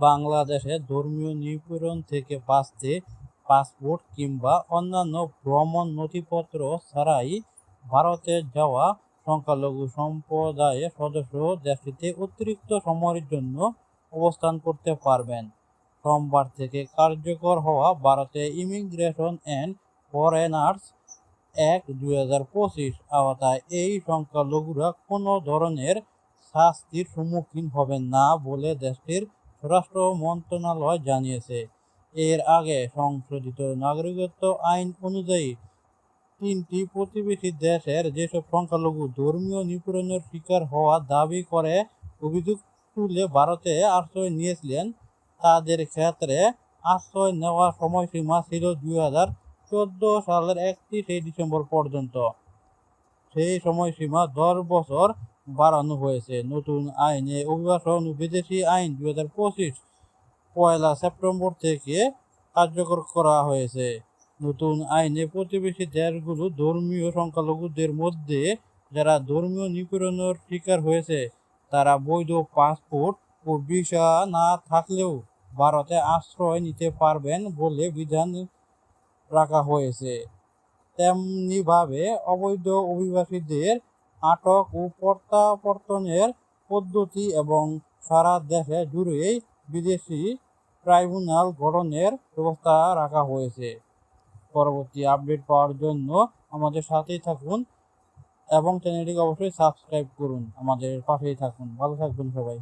বাংলাদেশে ধর্মীয় নিপীড়ন থেকে বাঁচতে পাসপোর্ট কিংবা অন্যান্য ভ্রমণ নথিপত্র ছাড়াই ভারতে যাওয়া সংখ্যালঘু সম্প্রদায়ের সদস্য দেশটিতে অতিরিক্ত সময়ের জন্য অবস্থান করতে পারবেন। সোমবার থেকে কার্যকর হওয়া ভারতে ইমিগ্রেশন অ্যান্ড ফরেনার্স এক দুই হাজার পঁচিশ আওতায় এই সংখ্যালঘুরা কোনো ধরনের শাস্তির সম্মুখীন হবেন না বলে দেশটির স্বরাষ্ট্র মন্ত্রণালয় জানিয়েছে। এর আগে সংশোধিত নাগরিকত্ব আইন অনুযায়ী তিনটি প্রতিবেশী দেশের যেসব সংখ্যালঘু ধর্মীয় নিপীড়নের শিকার হওয়া দাবি করে অভিযোগ তুলে ভারতে আশ্রয় নিয়েছিলেন, তাদের ক্ষেত্রে আশ্রয় নেওয়ার সময়সীমা ছিল দুই হাজার চোদ্দ সালের একত্রিশে ডিসেম্বর পর্যন্ত। সেই সময়সীমা দশ বছর বাড়ানো হয়েছে। নতুন আইনে অভিবাসন বিদেশি আইন দুই হাজার পঁচিশ পয়লা সেপ্টেম্বর থেকে কার্যকর করা হয়েছে। নতুন আইনে প্রতিবেশী দেশগুলো ধর্মীয় সংখ্যালঘুদের মধ্যে যারা ধর্মীয় নিপীড়নের শিকার হয়েছে, তারা বৈধ পাসপোর্ট ও ভিসা না থাকলেও ভারতে আশ্রয় নিতে পারবেন বলে বিধান রাখা হয়েছে। তেমনিভাবে অবৈধ অভিবাসীদের আটক ও প্রত্যাবর্তনের পদ্ধতি এবং সারা দেশে জুড়েই বিদেশি ট্রাইব্যুনাল গঠনের ব্যবস্থা রাখা হয়েছে। পরবর্তী আপডেট পাওয়ার জন্য আমাদের সাথেই থাকুন এবং চ্যানেলটিকে অবশ্যই সাবস্ক্রাইব করুন। আমাদের পাশেই থাকুন। ভালো থাকবেন সবাই।